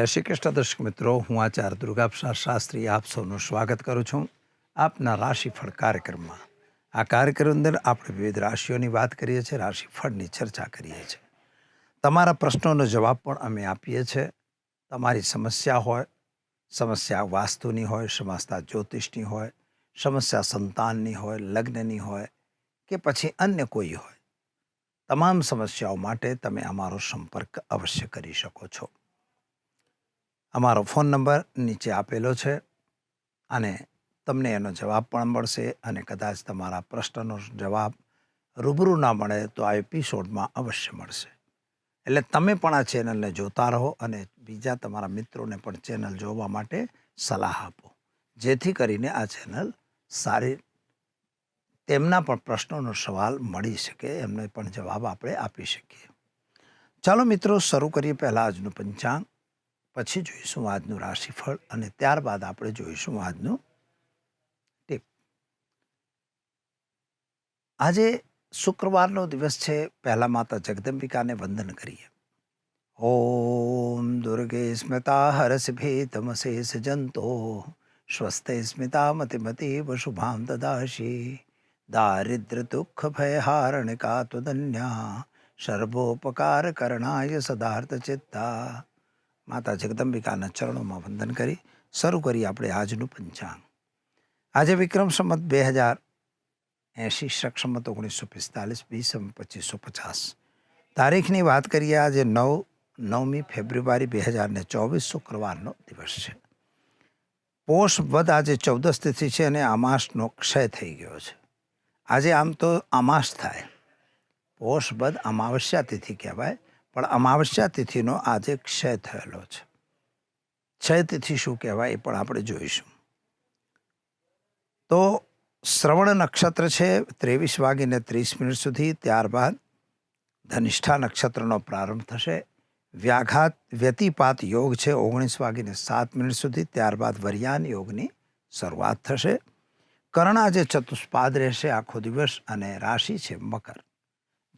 જય શ્રી કૃષ્ણ, દર્શક મિત્રો. હું આચાર્ય દુર્ગાપ્રસાદ શાસ્ત્રી, આપ સૌનું સ્વાગત કરું છું આપના રાશિફળ કાર્યક્રમમાં. આ કાર્યક્રમ અંદર આપણે વિવિધ રાશિઓની વાત કરીએ છીએ, રાશિફળની ચર્ચા કરીએ છીએ. તમારા પ્રશ્નોનો જવાબ પણ અમે આપીએ છીએ. તમારી સમસ્યા હોય, સમસ્યા વાસ્તુની હોય, સમસ્યા જ્યોતિષની હોય, સમસ્યા સંતાનની હોય, લગ્નની હોય કે પછી અન્ય કોઈ હોય. તમામ સમસ્યાઓ માટે તમે અમારો સંપર્ક અવશ્ય કરી શકો છો. અમારો ફોન નંબર નીચે આપેલો છે અને તમને એનો જવાબ પણ મળશે અને કદાચ તમારા પ્રશ્નનો જવાબ રૂબરૂ ના મળે તો આ એપિસોડમાં અવશ્ય મળશે. એટલે તમે પણ આ ચેનલને જોતા રહો અને બીજા તમારા મિત્રોને પણ ચેનલ જોવા માટે સલાહ આપો. જેથી કરીને આ ચેનલ સારી તેમના પણ પ્રશ્નોનો સવાલ મળી શકે, એમને પણ જવાબ આપણે આપી શકીએ. ચાલો મિત્રો, શરૂ કરીએ પહેલાં આજનું પંચાંગ. પછી જોઈશું આજનું રાશિફળ અને ત્યારબાદ આપણે જોઈશું આજનું ટીપ. આજે શુક્રવારનો દિવસ છે, પહેલા માતા જગદંબિકાને વંદન કરીએ. ઓમ દુર્ગે સ્મિતા હરસિભે તમશેષ જંતો સ્વસ્તે સ્મિતા મતિમતીવ વશુભામ દદાશી. દારિદ્ર દુઃખ ભયહારણિકા તુદન્યા સર્વોપકાર કરણાય સદાર્થ ચિત્તા. માતા જગદંબિકાના ચરણોમાં વંદન કરી શરૂ કરી આપણે આજનું પંચાંગ. આજે વિક્રમ સંમત બે હજાર એંશી સક્ષમત ઓગણીસો પિસ્તાલીસ બીસ પચીસો પચાસ. તારીખની વાત કરીએ આજે નવ, નવમી ફેબ્રુઆરી બે હજાર ને ચોવીસ, શુક્રવારનો દિવસ છે. પોષ વધ આજે ચૌદસ તિથિ છે અને અમાસનો ક્ષય થઈ ગયો છે. આજે આમ તો અમાસ થાય. પોષ વધ અમાવસ્યા તિથિ કહેવાય. પણ અમાવસ્યા તિથિનો આજે ક્ષય થયેલો છે. ક્ષય તિથિ શું કહેવાય એ પણ આપણે જોઈશું. તો શ્રવણ નક્ષત્ર છે, ત્રેવીસ વાગીને ત્રીસ મિનિટ સુધી, ત્યારબાદ ધનિષ્ઠા નક્ષત્રનો પ્રારંભ થશે. વ્યાઘાત વ્યતિપાત યોગ છે, ઓગણીસ વાગીને સાત મિનિટ સુધી, ત્યારબાદ વરિયાન યોગની શરૂઆત થશે. કર્ણ આજે ચતુષ્પાદ રહેશે આખો દિવસ અને રાશિ છે મકર.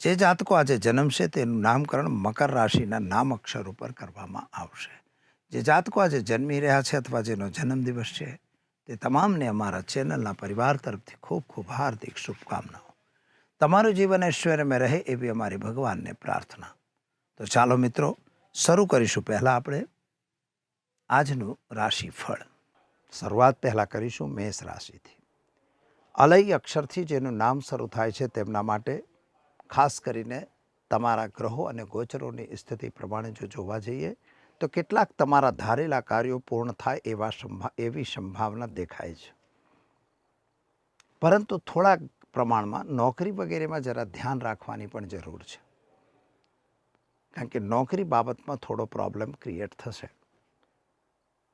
જે જાતકો આજે જન્મશે તેનું નામકરણ મકર રાશિના નામ અક્ષર ઉપર કરવામાં આવશે. જે જાતકો આજે જન્મી રહ્યા છે અથવા જેનો જન્મદિવસ છે, તે તમામને અમારા ચેનલના પરિવાર તરફથી ખૂબ ખૂબ હાર્દિક શુભકામનાઓ. તમારું જીવન ઐશ્વર્યમાં રહે એવી અમારી ભગવાનને પ્રાર્થના. તો ચાલો મિત્રો, શરૂ કરીશું. પહેલાં આપણે આજનું રાશિફળ. શરૂઆત પહેલાં કરીશું મેષ રાશિથી. અલય અક્ષરથી જેનું નામ શરૂ થાય છે તેમના માટે ખાસ કરીને તમારા ગ્રહો અને ગોચરોની સ્થિતિ પ્રમાણે જો જોવા જઈએ, તો કેટલાક તમારા ધારેલા કાર્યો પૂર્ણ થાય એવા સંભા, એવી સંભાવના દેખાય છે. પરંતુ થોડા પ્રમાણમાં નોકરી વગેરેમાં જરા ધ્યાન રાખવાની પણ જરૂર છે. કારણ કે નોકરી બાબતમાં થોડો પ્રોબ્લેમ ક્રિએટ થશે.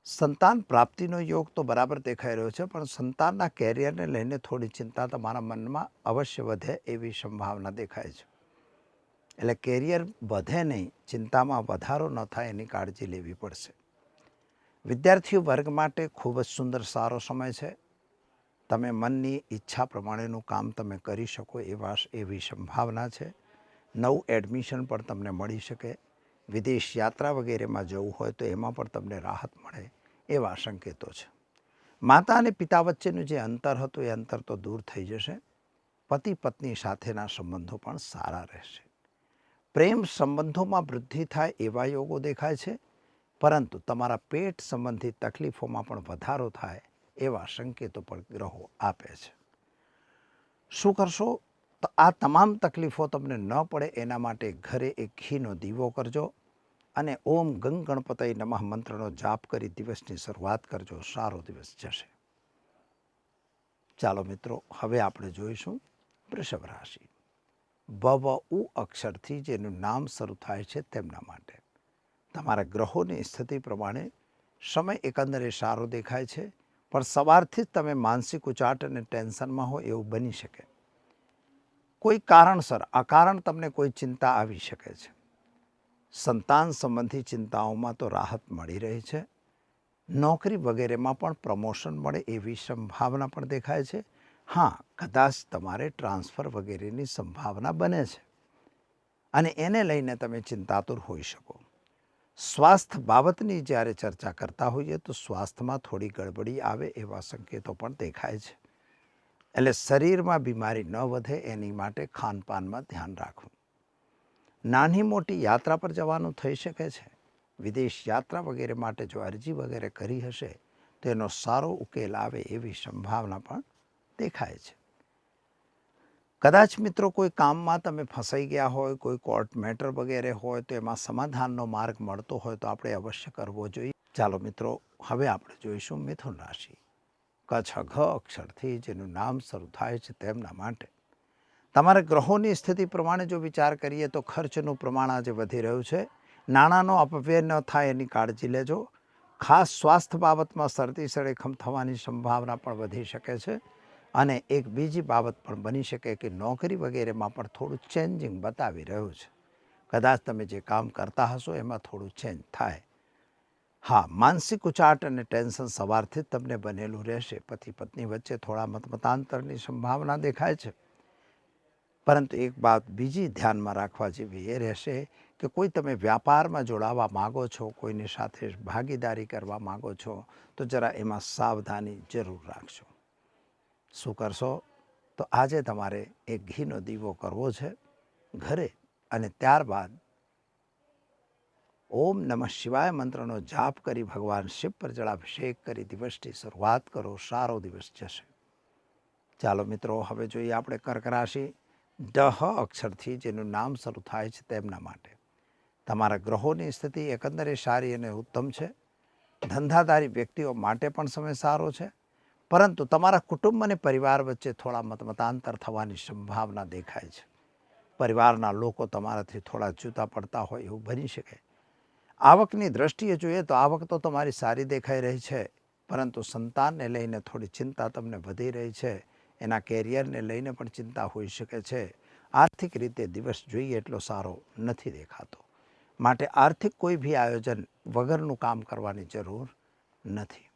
સંતાન પ્રાપ્તિનો યોગ તો બરાબર દેખાઈ રહ્યો છે, પણ સંતાનના કેરિયરને લઈને થોડી ચિંતા તમારા મનમાં અવશ્ય વધે એવી સંભાવના દેખાય છે. એટલે કેરિયર વધે નહીં, ચિંતામાં વધારો ન થાય એની કાળજી લેવી પડશે. વિદ્યાર્થીઓ વર્ગ માટે ખૂબ જ સુંદર સારો સમય છે. તમે મનની ઈચ્છા પ્રમાણેનું કામ તમે કરી શકો એવા એવી સંભાવના છે. નવું એડમિશન પણ તમને મળી શકે. વિદેશ યાત્રા વગેરેમાં જવું હોય તો એમાં પણ તમને રાહત મળે. એવા સંકેતો છે. માતા અને પિતા વચ્ચેનું જે અંતર હતું, એ અંતર તો દૂર થઈ જશે. પતિ પત્ની સાથેના સંબંધો પણ સારા રહેશે. પ્રેમ સંબંધોમાં વૃદ્ધિ થાય એવા યોગો દેખાય છે. પરંતુ તમારા પેટ સંબંધિત તકલીફોમાં પણ વધારો થાય એવા સંકેતો પણ ગ્રહો આપે છે. શું કરશો? તો આ તમામ તકલીફો તમને ન પડે, એના માટે ઘરે એક ઘીનો દીવો કરજો. અને ઓમ ગંગ ગણપતય નમઃ મંત્રનો જાપ કરી દિવસની શરૂઆત કરજો. સારો દિવસ જશે. ચાલો મિત્રો, હવે આપણે જોઈશું વૃષભ રાશિ. ભવ ઉ અક્ષરથી જેનું નામ શરૂ થાય છે તેમના માટે. તમારા ગ્રહોની સ્થિતિ પ્રમાણે સમય એકંદરે સારો દેખાય છે, પણ સવારથી જ તમે માનસિક ઉચાટ અને ટેન્શનમાં હો એવું બની શકે. કોઈ કારણસર, અકારણ તમને કોઈ ચિંતા આવી શકે છે. સંતાન સંબંધી ચિંતાઓમાં તો રાહત મળી રહી છે. નોકરી વગેરેમાં પણ પ્રમોશન મળે એવી સંભાવના પણ દેખાય છે. હા, કદાચ તમારે ટ્રાન્સફર વગેરેની સંભાવના બને છે. અને એને લઈને તમે ચિંતાતુર હોઈ શકો. સ્વાસ્થ્ય બાબતની જ્યારે ચર્ચા કરતા હોઈએ તો સ્વાસ્થ્યમાં થોડી ગડબડી આવે એવા સંકેતો પણ દેખાય છે. એટલે શરીરમાં બીમારી ન વધે એની માટે ખાનપાનમાં ધ્યાન રાખવું. નાની મોટી યાત્રા પર જવાનું થઈ શકે છે. વિદેશ યાત્રા વગેરે માટે જો અરજી વગેરે કરી હશે, તો એનો સારો ઉકેલ આવે એવી સંભાવના પણ દેખાય છે. કદાચ મિત્રો કોઈ કામમાં તમે ફસાઈ ગયા હોય, કોઈ કોર્ટ મેટર વગેરે હોય, તો એમાં સમાધાનનો માર્ગ મળતો હોય તો આપણે અવશ્ય કરવો જોઈએ. ચાલો મિત્રો, હવે આપણે જોઈશું મિથુન રાશિ. કચ્છ ઘ અક્ષરથી જેનું નામ શરૂ થાય છે તેમના માટે. તમારે ગ્રહોની સ્થિતિ પ્રમાણે જો વિચાર કરીએ તો ખર્ચનું પ્રમાણ આજે વધી રહ્યું છે. નાણાંનો અપવ્યય ન થાય એની કાળજી લેજો. ખાસ સ્વાસ્થ્ય બાબતમાં શરતી સળેખમ થવાની સંભાવના પણ વધી શકે છે અને એક બીજી બાબત પણ બની શકે કે નોકરી વગેરેમાં પણ થોડું ચેન્જિંગ બતાવી રહ્યું છે. કદાચ તમે જે કામ કરતા હશો એમાં થોડું ચેન્જ થાય. હા, માનસિક ઉચાટ અને ટેન્શન સવારથી જ તમને બનેલું રહેશે. પતિ પત્ની વચ્ચે થોડા મતમતાંતરની સંભાવના દેખાય છે. પરંતુ એક વાત બીજી ધ્યાનમાં રાખવા જેવી એ રહેશે કે કોઈ તમે વ્યાપારમાં જોડાવા માગો છો, કોઈની સાથે ભાગીદારી કરવા માગો છો, તો જરા એમાં સાવધાની જરૂર રાખજો. શું કરશો? તો આજે તમારે એક ઘીનો દીવો કરવો છે ઘરે અને ત્યારબાદ ઓમ નમઃ શિવાય મંત્રનો જાપ કરી ભગવાન શિવ પર જળાભિષેક કરી દિવસની શરૂઆત કરો, સારો દિવસ જશે. ચાલો મિત્રો, હવે જોઈએ આપણે કર્ક રાશિ. ડહ અક્ષરથી જેનું નામ શરૂ થાય છે તેમના માટે. તમારા ગ્રહોની સ્થિતિ એકંદરે સારી અને ઉત્તમ છે. ધંધાધારી વ્યક્તિઓ માટે પણ સમય સારો છે. પરંતુ તમારા કુટુંબ અને પરિવાર વચ્ચે થોડા મતમતાંતર થવાની સંભાવના દેખાય છે. પરિવારના લોકો તમારાથી થોડા જૂતા પડતા હોય એવું બની શકે. આવકની દ્રષ્ટિએ જોઈએ તો આવક તો તમારી સારી દેખાઈ રહી છે. પરંતુ સંતાનને લઈને થોડી ચિંતા તમને વધી રહી છે. એના કેરિયરને લઈને પણ ચિંતા હોઈ શકે છે. આર્થિક રીતે દિવસ જોઈએ એટલો સારો નથી દેખાતો. માટે આર્થિક કોઈ બી આયોજન વગરનું કામ કરવાની જરૂર નથી.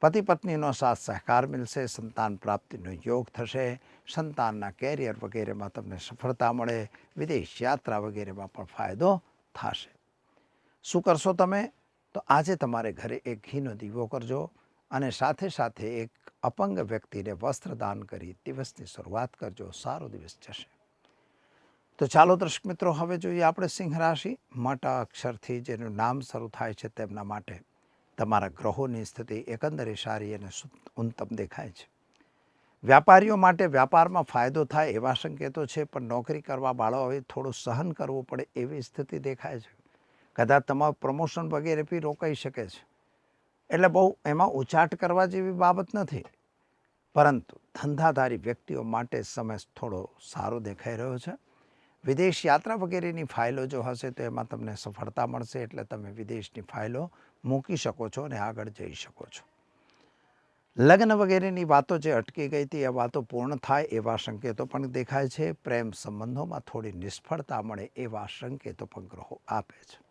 પતિ પત્નીનો સાથ સહકાર મળશે સંતાન પ્રાપ્તિનો યોગ થશે, સંતાનના કેરિયર વગેરેમાં તમને સફળતા મળે, વિદેશ યાત્રા વગેરેમાં પણ ફાયદો થશે. શું કરશો તમે? તો આજે તમારે ઘરે એક ઘીનો દીવો કરજો અને સાથે સાથે એક અપંગ વ્યક્તિને વસ્ત્રદાન કરી દિવસની શરૂઆત કરજો, સારો દિવસ જશે. તો ચાલો દર્શક મિત્રો, હવે જોઈએ આપણે સિંહ રાશિ. મોટા અક્ષરથી જેનું નામ શરૂ થાય છે તેમના માટે તમારા ગ્રહોની સ્થિતિ એકંદરે સારી અને ઉત્તમ દેખાય છે. વ્યાપારીઓ માટે વ્યાપારમાં ફાયદો થાય એવા સંકેતો છે, પણ નોકરી કરવા વાળાઓએ થોડું સહન કરવું પડે એવી સ્થિતિ દેખાય છે. કદાચ તમારું પ્રમોશન વગેરે બી રોકાઈ શકે છે. એટલે બહુ એમાં ઉચાટ કરવા જેવી બાબત નથી. પરંતુ ધંધાધારી વ્યક્તિઓ માટે સમય થોડો સારો દેખાઈ રહ્યો છે. વિદેશ યાત્રા વગેરેની ફાઇલો જો હશે તો એમાં તમને સફળતા મળશે એટલે તમે વિદેશની ફાઇલો મૂકી શકો છો અને આગળ જઈ શકો છો. લગ્ન વગેરેની વાતો જે અટકી ગઈ હતી, એ વાતો પૂર્ણ થાય એવા સંકેતો પણ દેખાય છે. પ્રેમ સંબંધોમાં થોડી નિષ્ફળતા મળે એવા સંકેતો પણ ગ્રહો આપે છે.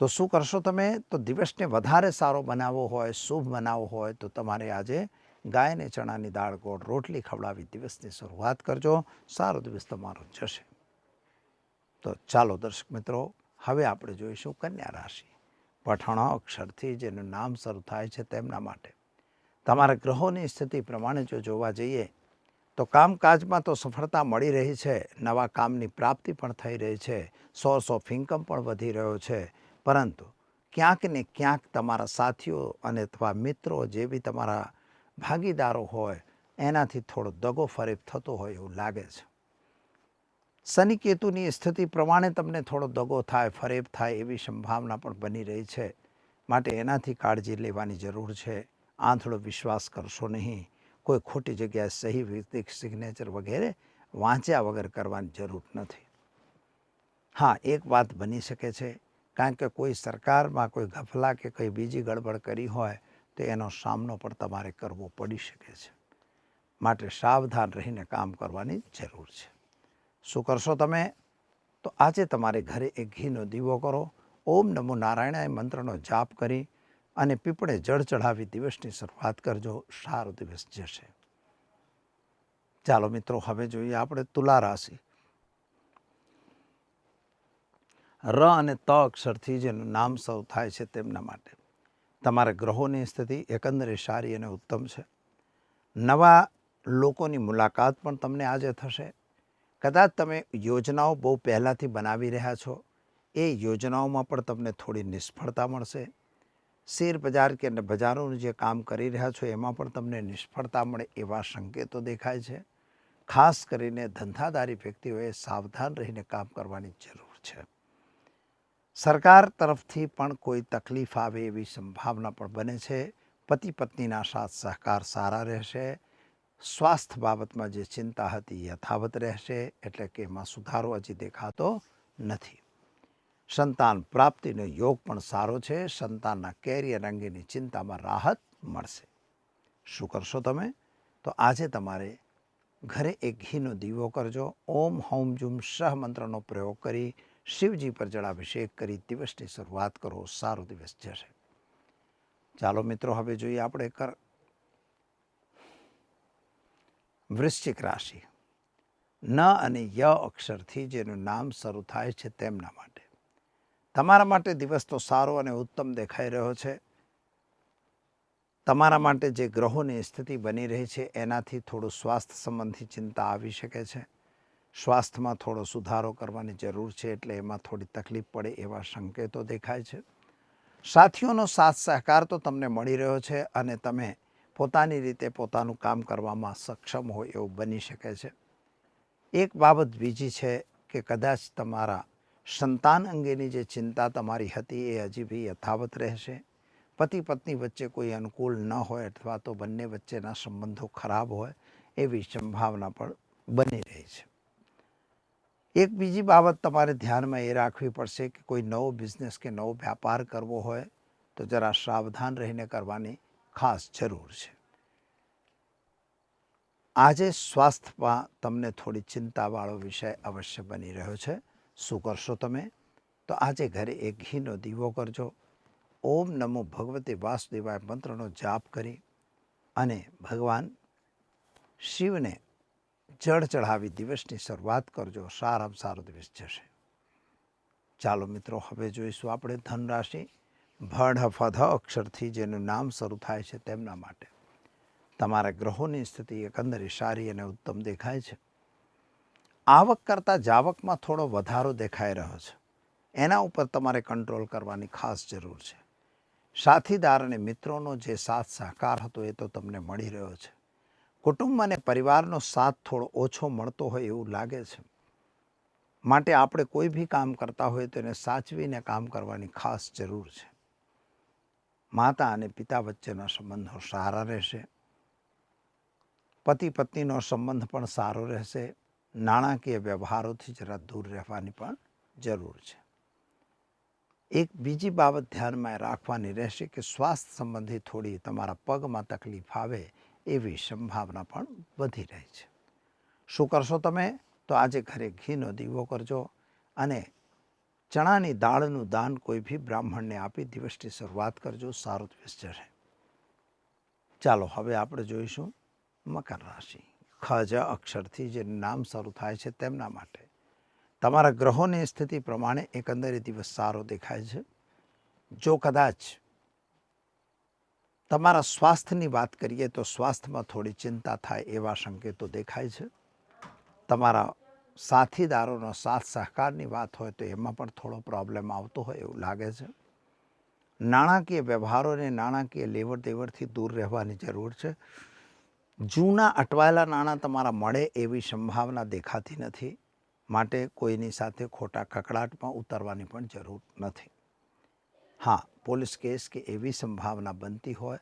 તો શું કરશો તમે? તો દિવસને વધારે સારો બનાવવો હોય, શુભ બનાવવો હોય, તો તમારે આજે ગાયને ચણાની દાળ ગોળ રોટલી ખવડાવી દિવસની શરૂઆત કરજો. સારો દિવસ તમારો જશે. તો ચાલો દર્શક મિત્રો, હવે આપણે જોઈશું કન્યા રાશિ. પઠાણો અક્ષરથી જેનું નામ શરૂ થાય છે તેમના માટે. તમારા ગ્રહોની સ્થિતિ પ્રમાણે જો જોવા જઈએ, તો કામકાજમાં તો સફળતા મળી રહી છે. નવા કામની પ્રાપ્તિ પણ થઈ રહી છે. સોર્સ ઓફ ઇન્કમ પણ વધી રહ્યો છે. પરંતુ ક્યાંક ને ક્યાંક તમારા સાથીઓ અને અથવા મિત્રો જે બી તમારા ભાગીદારો હોય, એનાથી થોડો દગો ફરેબ થતો હોય એવું લાગે છે. શનિ કેતુની સ્થિતિ પ્રમાણે તમને થોડો દગો થાય, ફરેબ થાય એવી સંભાવના પણ બની રહી છે. માટે એનાથી કાળજી લેવાની જરૂર છે. આંધળો વિશ્વાસ કરશો નહીં. કોઈ ખોટી જગ્યાએ સહી વિધિક સિગ્નેચર વગેરે વાંચ્યા વગર કરવાની જરૂર નથી. હા, એક વાત બની શકે છે. કારણ કે કોઈ સરકારમાં કોઈ ગફલા કે કોઈ બીજી ગડબડ કરી હોય, તો એનો સામનો પણ તમારે કરવો પડી શકે છે. માટે સાવધાન રહીને કામ કરવાની જરૂર છે. શું કરશો તમે? તો આજે તમારે ઘરે એક ઘીનો દીવો કરો. ઓમ નમો નારાયણાય મંત્રનો જાપ કરી અને પીપળે જળ ચઢાવી દિવસની શરૂઆત કરજો. સારો દિવસ જશે. ચાલો મિત્રો, હવે જોઈએ આપણે તુલા રાશિ. ર અને ત અક્ષરથી જેનું નામ સૌ થાય છે તેમના માટે. તમારા ગ્રહોની સ્થિતિ એકંદરે સારી અને ઉત્તમ છે. નવા લોકોની મુલાકાત પણ તમને આજે થશે. કદાચ તમે યોજનાઓ બહુ પહેલાંથી બનાવી રહ્યા છો. એ યોજનાઓમાં પણ તમને થોડી નિષ્ફળતા મળશે. શેર બજાર કે બજારોનું જે કામ કરી રહ્યા છો એમાં પણ તમને નિષ્ફળતા મળે એવા સંકેતો દેખાય છે. ખાસ કરીને ધંધાદારી વ્યક્તિઓએ સાવધાન રહીને કામ કરવાની જરૂર છે. સરકાર તરફથી પણ કોઈ તકલીફ આવે એવી સંભાવના પણ બને છે. પતિ પત્નીના સાથ સહકાર સારા રહેશે. સ્વાસ્થ્ય બાબતમાં જે ચિંતા હતી યથાવત રહેશે, એટલે કે એમાં સુધારો હજી દેખાતો નથી. સંતાન પ્રાપ્તિનો યોગ પણ સારો છે. સંતાનના કેરિયર અંગેની ચિંતામાં રાહત મળશે. શું કરશો તમે? તો આજે તમારે ઘરે એક ઘીનો દીવો કરજો. ઓમ, હોમ, જુમ સહ મંત્રનો પ્રયોગ કરી શિવજી પર જળાભિષેક કરી દિવસની શરૂઆત કરો, સારો દિવસ જશે. ચાલો મિત્રો, હવે જોઈએ આપણે કર વૃશ્ચિક રાશિ. ન અને ય અક્ષરથી જેનું નામ શરૂ થાય છે તેમના માટે. તમારા માટે દિવસ તો સારો અને ઉત્તમ દેખાઈ રહ્યો છે. તમારા માટે જે ગ્રહોની સ્થિતિ બની રહી છે, એનાથી થોડું સ્વાસ્થ્ય સંબંધી ચિંતા આવી શકે છે. સ્વાસ્થ્યમાં થોડો સુધારો કરવાની જરૂર છે એટલે એમાં થોડી તકલીફ પડે એવા સંકેતો દેખાય છે. સાથીઓનો સાથ સહકાર તો તમને મળી રહ્યો છે અને તમે પોતાની રીતે પોતાનું કામ કરવામાં સક્ષમ હોય એવું બની શકે છે. એક બાબત બીજી છે કે કદાચ તમારા સંતાન અંગેની જે ચિંતા તમારી હતી એ હજી બી યથાવત રહેશે. પતિ પત્ની વચ્ચે કોઈ અનુકૂળ ન હોય અથવા તો બંને વચ્ચેના સંબંધો ખરાબ હોય એવી સંભાવના પણ બની રહી છે. એક બીજી બાબત તમારે ધ્યાનમાં એ રાખવી પડશે કે કોઈ નવો બિઝનેસ કે નવો વ્યાપાર કરવો હોય તો જરા સાવધાન રહીને કરવાની ખાસ જરૂર છે. આજે સ્વાસ્થ્યમાં તમને થોડી ચિંતાવાળો વિષય અવશ્ય બની રહ્યો છે. શું કરશો તમે? તો આજે ઘરે એક ઘીનો દીવો કરજો. ઓમ નમો ભગવતે વાસુદેવાય મંત્રનો જાપ કરી અને ભગવાન શિવને જળ ચઢાવી દિવસની શરૂઆત કરજો. સારામાં સારો દિવસ જશે. ચાલો મિત્રો, હવે જોઈશું આપણે ધનરાશિ. ભડ ફધ અક્ષરથી જેનું નામ શરૂ થાય છે તેમના માટે. તમારા ગ્રહોની સ્થિતિ એકંદરે સારી અને ઉત્તમ દેખાય છે. આવક કરતાં જાવકમાં થોડો વધારો દેખાઈ રહ્યો છે. એના ઉપર તમારે કંટ્રોલ કરવાની ખાસ જરૂર છે. સાથીદાર અને મિત્રોનો જે સાથ સહકાર હતો એ તો તમને મળી રહ્યો છે. કુટુંબ અને પરિવારનો સાથ થોડો ઓછો મળતો હોય એવું લાગે છે. માટે આપણે કોઈ બી કામ કરતા હોય તો એને સાચવીને કામ કરવાની ખાસ જરૂર છે. માતા અને પિતા વચ્ચેના સંબંધો સારા રહેશે. પતિ પત્નીનો સંબંધ પણ સારો રહેશે. નાણાકીય વ્યવહારોથી જરા દૂર રહેવાની પણ જરૂર છે. એક બીજી બાબત ધ્યાનમાં રાખવાની રહેશે કે સ્વાસ્થ્ય સંબંધી થોડી તમારા પગમાં તકલીફ આવે એવી સંભાવના પણ વધી રહી છે. શું કરશો તમે? તો આજે ઘરે ઘીનો દીવો કરજો અને ચણાની દાળનું દાન કોઈ બી બ્રાહ્મણને આપી દિવસની શરૂઆત કરજો. સારો દિવસ જશે ચાલો, હવે આપણે જોઈશું મકર રાશિ. ખજ અક્ષરથી જે નામ શરૂ થાય છે તેમના માટે. તમારા ગ્રહોની સ્થિતિ પ્રમાણે એકંદરે દિવસ સારો દેખાય છે. જો કદાચ તમારા સ્વાસ્થ્યની વાત કરીએ તો સ્વાસ્થ્યમાં થોડી ચિંતા થાય એવા સંકેતો દેખાય છે. તમારા સાથીદારોનો સાથ સહકારની વાત હોય તો એમાં પણ થોડો પ્રોબ્લેમ આવતો હોય એવું લાગે છે. નાણાકીય વ્યવહારોને નાણાકીય લેવડ દેવડથી દૂર રહેવાની જરૂર છે. જૂના અટવાયેલા નાણાં તમારા મળે એવી સંભાવના દેખાતી નથી. માટે કોઈની સાથે ખોટા કકડાટમાં ઉતરવાની પણ જરૂર નથી. હા પોલીસ કેસ કે એવી સંભાવના બનતી હોય,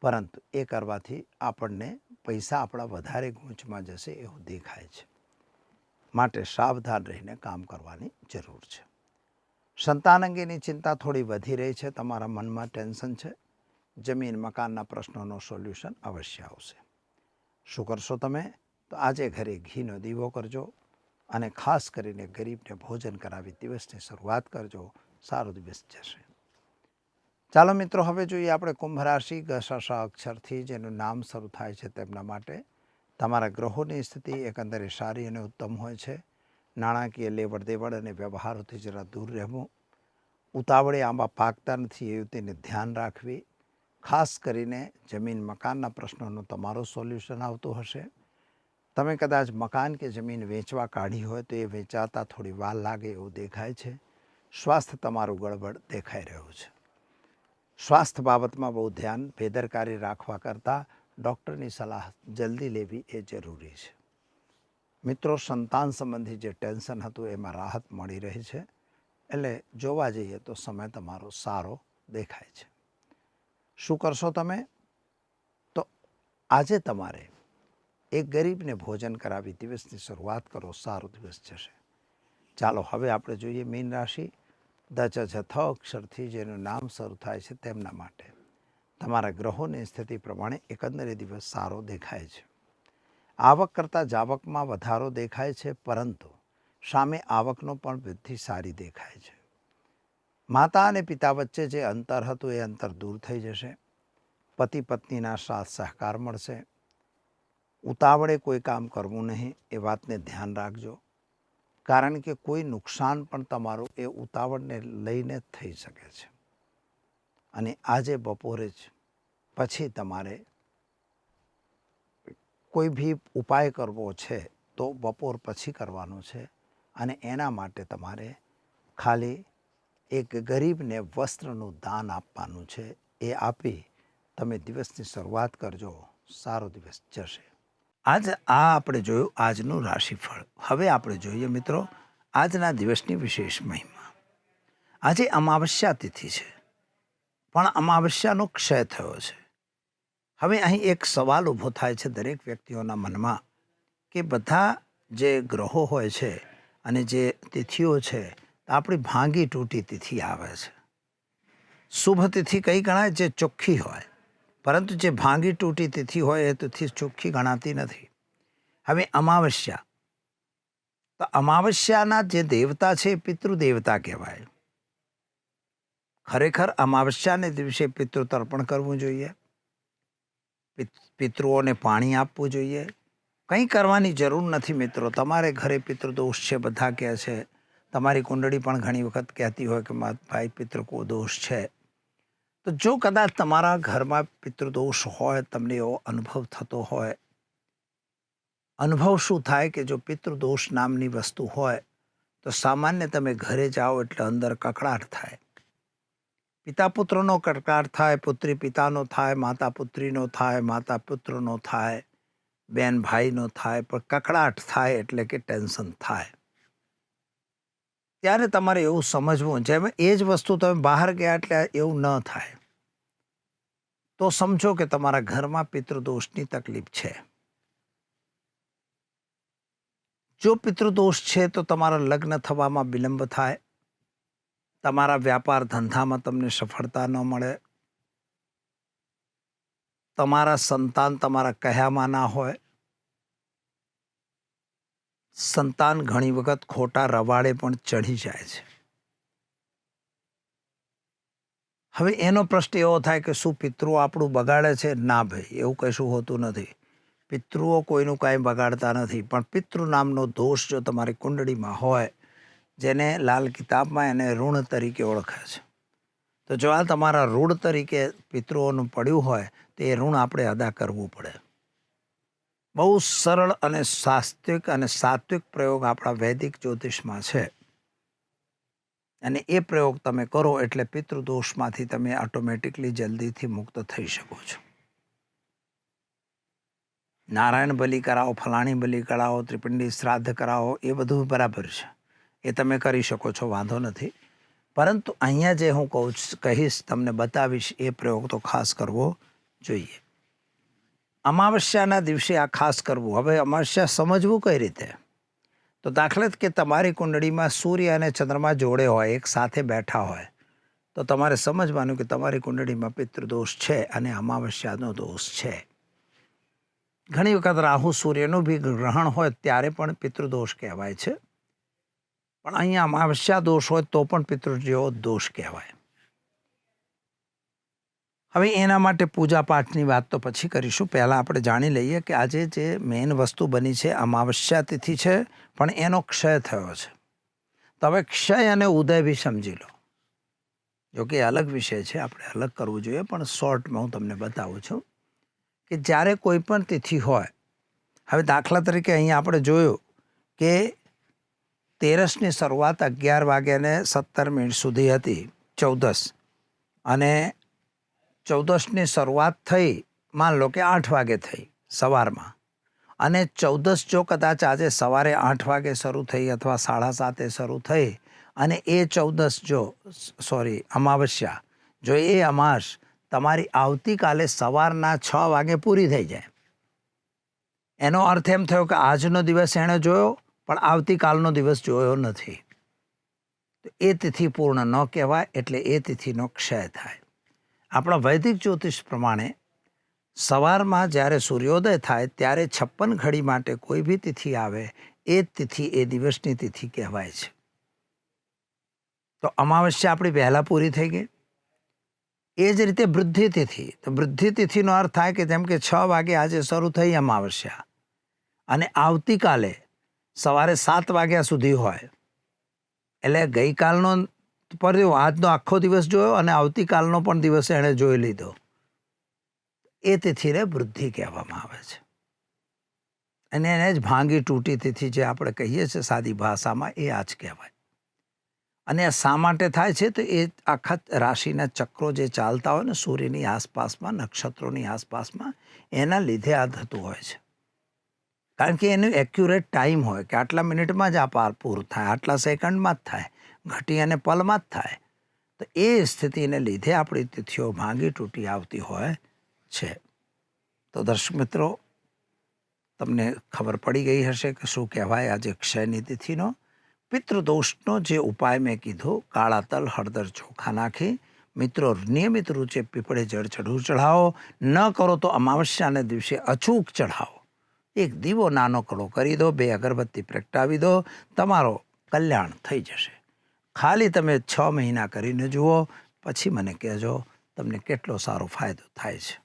પરંતુ એ કરવાથી આપણને પૈસા આપણા વધારે ગૂંચમાં જશે એવું દેખાય છે. માટે સાવધાન રહીને કામ કરવાની જરૂર છે. સંતાન અંગેની ચિંતા થોડી વધી રહી છે. તમારા મનમાં ટેન્શન છે. જમીન, મકાનના પ્રશ્નોનો સોલ્યુશન અવશ્ય આવશે. શું કરશો તમે? તો આજે ઘરે ઘીનો દીવો કરજો અને ખાસ કરીને ગરીબને ભોજન કરાવી દિવસની શરૂઆત કરજો. સારો દિવસ જશે. ચાલો મિત્રો, હવે જોઈએ આપણે કુંભ રાશિ ગસસ અક્ષરથી જેનું નામ શરૂ થાય છે તેમના માટે. તમારા ગ્રહોની સ્થિતિ એકંદરે સારી અને ઉત્તમ હોય છે. નાણાકીય લેવડ દેવડ અને વ્યવહારોથી જરા દૂર રહેવું. ઉતાવળે આંબા પાકતા નથી એવું તેને ધ્યાન રાખવી. ખાસ કરીને જમીન મકાનના પ્રશ્નોનું તમારું સોલ્યુશન આવતું હશે. તમે કદાચ મકાન કે જમીન વેચવા કાઢી હોય તો એ વેચાતા થોડી વાર લાગે એવું દેખાય છે. સ્વાસ્થ્ય તમારું ગડબડ દેખાઈ રહ્યું છે. સ્વાસ્થ્ય બાબતમાં બહુ ધ્યાન બેદરકારી રાખવા કરતાં ડૉક્ટરની સલાહ જલ્દી લેવી એ જરૂરી છે. મિત્રો, સંતાન સંબંધી જે ટેન્શન હતું એમાં રાહત મળી રહી છે. એટલે જોવા જઈએ તો સમય તમારો સારો દેખાય છે. શું કરશો તમે? તો આજે તમારે એક ગરીબને ભોજન કરાવી દિવસની શરૂઆત કરો, સારો દિવસ જશે. ચાલો, હવે આપણે જોઈએ મીન રાશિ. દ ચ થ અક્ષરથી જેનું નામ શરૂ થાય છે તેમના માટે. તમારા ગ્રહોની સ્થિતિ પ્રમાણે એકંદરે દિવસ સારો દેખાય છે. આવક કરતાં જાવકમાં વધારો દેખાય છે, પરંતુ સામે આવકનો પણ વૃદ્ધિ સારી દેખાય છે. માતા અને પિતા વચ્ચે જે અંતર હતું એ અંતર દૂર થઈ જશે. પતિ પત્નીના સાથ સહકાર મળશે. ઉતાવળે કોઈ કામ કરવું નહીં એ વાતને ધ્યાન રાખજો. કારણ કે કોઈ નુકસાન પણ તમારું એ ઉતાવળને લઈને થઈ શકે છે. અને આજે બપોરે જ પછી તમારે કોઈ બી ઉપાય કરવો છે તો બપોર પછી કરવાનો છે અને એના માટે તમારે ખાલી એક ગરીબને વસ્ત્રનું દાન આપવાનું છે એ આપી તમે દિવસની શરૂઆત કરજો. સારો દિવસ. જશે આજ આ આપણે જોયું આજનું રાશિફળ. હવે આપણે જોઈએ મિત્રો આજના દિવસની વિશેષ મહિમા. આજે અમાવસ્યા તિથિ છે, પણ અમાવસ્યાનો ક્ષય થયો છે. હવે અહીં એક સવાલ ઊભો થાય છે દરેક વ્યક્તિઓના મનમાં કે બધા જે ગ્રહો હોય છે અને જે તિથિઓ છે, આપણી ભાંગી તૂટી તિથિ આવે છે. શુભ તિથિ કઈ ગણાય જે ચોખ્ખી હોય. પરંતુ જે ભાંગી તૂટી તિથિ હોય એ તિથિ ચોખ્ખી ગણાતી નથી. હવે અમાવસ્યા. તો અમાવસ્યાના જે દેવતા છે એ પિતૃદેવતા કહેવાય. ખરેખર અમાવસ્યાને દિવસે પિતૃ તર્પણ કરવું જોઈએ. પિતૃઓને પાણી આપવું જોઈએ. કંઈ કરવાની જરૂર નથી મિત્રો. તમારે ઘરે પિતૃદોષ છે, બધા કહે છે. તમારી કુંડળી પણ ઘણી વખત કહેતી હોય કે ભાઈ પિતૃ દોષ છે. તો જો કદાચ તમારા ઘરમાં પિતૃદોષ હોય, તમને એવો અનુભવ થતો હોય, અનુભવ શું થાય કે જો પિતૃદોષ નામની વસ્તુ હોય, તો સામાન્ય તમે ઘરે જાઓ એટલે અંદર કકડાટ થાય. પિતા પુત્રનો કકડાટ થાય, પુત્રી પિતાનો થાય માતા પુત્રીનો થાય માતા પુત્રનો થાય, બેન ભાઈનો થાય, પણ કકડાટ થાય એટલે કે ટેન્શન થાય. ત્યારે તમારે એવું સમજવું. જેમ એ જ વસ્તુ તમે બહાર ગયા એટલે એવું ન થાય. તો સમજો કે તમારા ઘરમાં પિતૃદોષની તકલીફ છે. જો પિતૃદોષ છે તો તમારા લગ્ન થવામાં વિલંબ થાય. તમારા વ્યાપાર ધંધામાં તમને સફળતા ન મળે. તમારા સંતાન તમારા કહ્યામાં ના હોય. સંતાન ઘણી વખત ખોટા રવાડે પણ ચઢી જાય છે. હવે એનો પ્રશ્ન એવો થાય કે શું પિતૃઓ આપણું બગાડે છે? ના ભાઈ, એવું કશું હોતું નથી. પિતૃઓ કોઈનું કાંઈ બગાડતા નથી, પણ પિતૃ નામનો દોષ જો તમારી કુંડળીમાં હોય, જેને લાલ કિતાબમાં એને ઋણ તરીકે ઓળખે છે. તો જો આ તમારા ઋણ તરીકે પિતૃઓનું પડ્યું હોય, તો એ ઋણ આપણે અદા કરવું પડે. બહુ સરળ અને સાસ્ત્વિક અને સાત્વિક પ્રયોગ આપણા વૈદિક જ્યોતિષમાં છે. અને એ પ્રયોગ તમે કરો એટલે પિતૃદોષમાંથી તમે ઓટોમેટિકલી જલ્દીથી મુક્ત થઈ શકો છો. નારાયણ બલિ કરાવો ફલાણી બલિ કરાવો ત્રિપિંડી શ્રાદ્ધ કરાવો એ બધું બરાબર છે. એ તમે કરી શકો છો, વાંધો નથી. પરંતુ અહીંયા જે હું કહું કહીશ, તમને બતાવીશ, એ પ્રયોગ તો ખાસ કરવો જોઈએ. અમાવસ્યાના દિવસે આ ખાસ કરવું. હવે અમાવસ્યા સમજવું કઈ રીતે? તો દાખલા કે તમારી કુંડળીમાં સૂર્ય અને ચંદ્રમા જોડે હોય, એક સાથે બેઠા હોય, તો તમારે સમજવાનું કે તમારી કુંડળીમાં પિતૃદોષ છે અને અમાવસ્યાનો દોષ છે. ઘણી વખત રાહુ સૂર્યનું બી ગ્રહણ હોય ત્યારે પણ પિતૃદોષ કહેવાય છે. પણ અહીંયા અમાવસ્યા દોષ હોય તો પણ પિતૃ જેવો દોષ કહેવાય. હવે એના માટે પૂજા પાઠની વાત તો પછી કરીશું. પહેલાં આપણે જાણી લઈએ કે આજે જે મેઇન વસ્તુ બની છે, અમાવસ્યા તિથિ છે, પણ એનો ક્ષય થયો છે. તો હવે ક્ષય અને ઉદય બી સમજી લો. જો કે અલગ વિષય છે, આપણે અલગ કરવું જોઈએ, પણ શોર્ટમાં હું તમને બતાવું છું કે જ્યારે કોઈ પણ તિથિ હોય, હવે દાખલા તરીકે અહીંયા આપણે જોયું કે તેરસની શરૂઆત અગિયાર વાગ્યાને સત્તર મિનિટ સુધી હતી, ચૌદસ. અને ચૌદસની શરૂઆત થઈ, માન લો કે આઠ વાગે થઈ સવારમાં. અને ચૌદસ જો કદાચ આજે સવારે આઠ વાગે શરૂ થઈ અથવા સાડા સાતે શરૂ થઈ, અને એ ચૌદસ જો સોરી, અમાવસ્યા, જો એ અમાસ તમારી આવતીકાલે સવારના છ વાગે પૂરી થઈ જાય. એનો અર્થ એમ થયો કે આજનો દિવસ એણે જોયો, પણ આવતીકાલનો દિવસ જોયો નથી. એ તિથિ પૂર્ણ ન કહેવાય, એટલે એ તિથિનો ક્ષય થાય. આપણા વૈદિક જ્યોતિષ પ્રમાણે સવારમાં જ્યારે સૂર્યોદય થાય ત્યારે છપ્પન ઘડી માટે કોઈ બી તિથિ આવે, એ જ તિથિ એ દિવસની તિથિ કહેવાય છે. તો અમાવસ્યા આપણી વહેલા પૂરી થઈ ગઈ. એ જ રીતે વૃદ્ધિ તિથિ. તો વૃદ્ધિ તિથિનો અર્થ થાય કે જેમ કે છ વાગે આજે શરૂ થઈ અમાવસ્યા અને આવતીકાલે સવારે સાત વાગ્યા સુધી હોય. એટલે ગઈકાલનો પડ્યો આજનો આખો દિવસ જોયો અને આવતીકાલનો પણ દિવસ એણે જોઈ લીધો. એ તિથિને વૃદ્ધિ કહેવામાં આવે છે. અને એને જ ભાંગી તૂટી તિથિ જે આપણે કહીએ છીએ સાદી ભાષામાં એ આ જ કહેવાય. અને શા માટે થાય છે? તો એ આખા રાશિના ચક્રો જે ચાલતા હોય ને સૂર્યની આસપાસમાં, નક્ષત્રોની આસપાસમાં, એના લીધે આ થતું હોય છે. કારણ કે એનું એક્યુરેટ ટાઈમ હોય કે આટલા મિનિટમાં જ આ પાર પૂરું થાય, આટલા સેકન્ડમાં જ થાય. ઘટી અને પલમાં જ થાય. તો એ સ્થિતિને લીધે આપણી તિથિઓ ભાંગી તૂટી આવતી હોય છે. તો દર્શક મિત્રો, તમને ખબર પડી ગઈ હશે કે શું કહેવાય આજે ક્ષયની તિથિનો? પિતૃદોષનો જે ઉપાય મેં કીધો, કાળા તલ, હળદર ચોખા નાખી, મિત્રો નિયમિત રૂચે પીપળે જળ ચઢવું ચઢાવો, ન કરો તો અમાવસ્યાના દિવસે અચૂક ચઢાવો. એક દીવો નાનો કડો કરી દો, બે અગરબત્તી પ્રગટાવી દો, તમારો કલ્યાણ થઈ જશે. ખાલી તમે છ મહિના કરીને જુઓ, પછી મને કહેજો તમને કેટલો સારો ફાયદો થાય છે.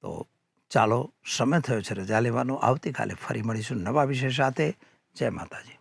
તો ચાલો, સમય થયો છે રજા લેવાનો. આવતીકાલે ફરી મળીશું નવા વિષય સાથે. જય માતાજી.